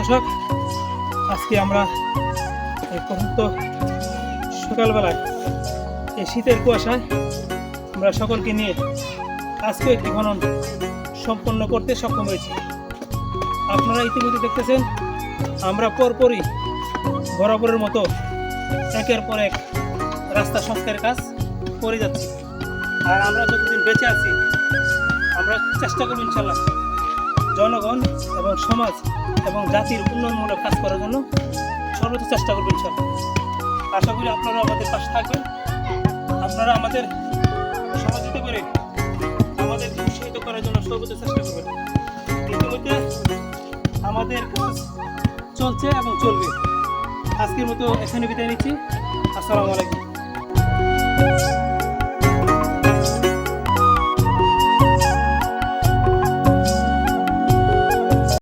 দর্শক, আজকে আমরা এই পর্যন্ত সকালবেলায় এই শীতের কুয়াশায় আমরা সকলকে নিয়ে আজকে একটি খনন সম্পন্ন করতে সক্ষম হয়েছি। আপনারা ইতিমধ্যে দেখতেছেন, আমরা পরপরই বরাবরের মতো একের পর এক রাস্তা সংস্কারের কাজ করে যাচ্ছি। আর আমরা যতদিন বেঁচে আছি, আমরা চেষ্টা করব ইনশাল্লাহ জনগণ এবং সমাজ এবং জাতির উন্নয়নমূলক কাজ করার জন্য সর্বোচ্চ চেষ্টা করবেন ইনশাল্লাহ আশা করি আপনারা আমাদের পাশে থাকবেন। আপনারা আমাদের সহযোগিতা করে আমাদের উৎসাহিত করার জন্য সর্বোচ্চ চেষ্টা করবেন। ইতিমধ্যে আমাদের কাজ চলছে এবং চলবে। আজকের মতো এখানে বিদায় নিচ্ছি। আসসালামু আলাইকুম।